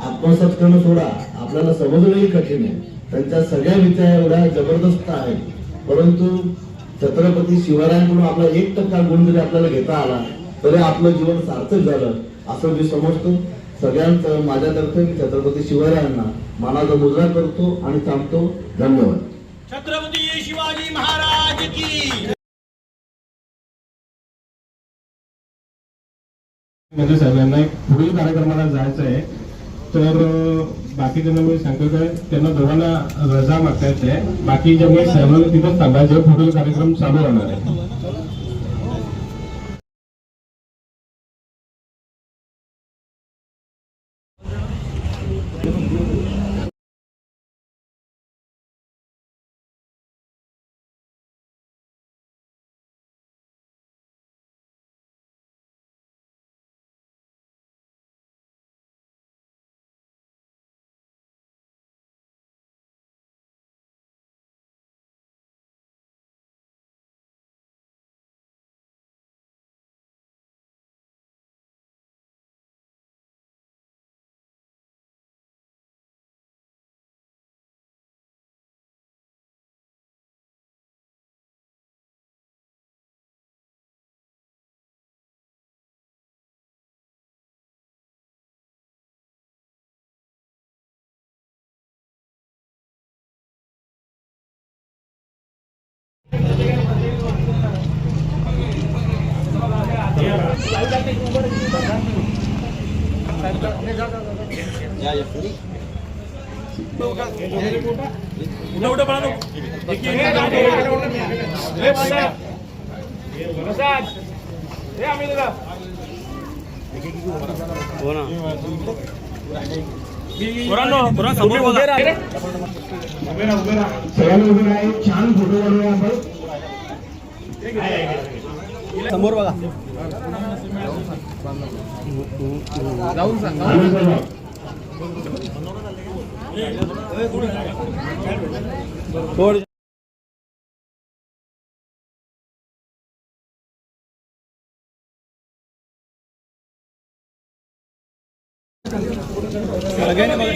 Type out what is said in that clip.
आत्मसात करणं सोडा. आपल्याला समजणंही कठीण आहे. त्यांच्या सगळ्या विचार एवढ्या जबरदस्त आहेत. परंतु छत्रपती शिवरायांकडून आपला एक टक्का गुण जरी आपल्याला घेता आला तरी आपलं जीवन सार्थक झालं असं मी समजतो. सगळ्यांचं माझ्यातर्फे मी छत्रपती शिवरायांना मानाचा मुजरा करतो आणि थांबतो धन्यवाद. छत्रपती शिवाजी महाराज की. म्हणजे साहेबांना एक पुढील कार्यक्रमाला जायचं आहे. तर बाकी ज्यांना मी सांगतो काय त्यांना दोघांना रजा मागता येते. बाकी ज्यामुळे साहेबांना तिथंच थांबायचं पुढील कार्यक्रम चालू राहणार आहे. एवढं पळा नको. उभे राहा छान फोटो काढूया आपण समोर बघा. जाऊन सांग थोड सगळ्यांनी बघा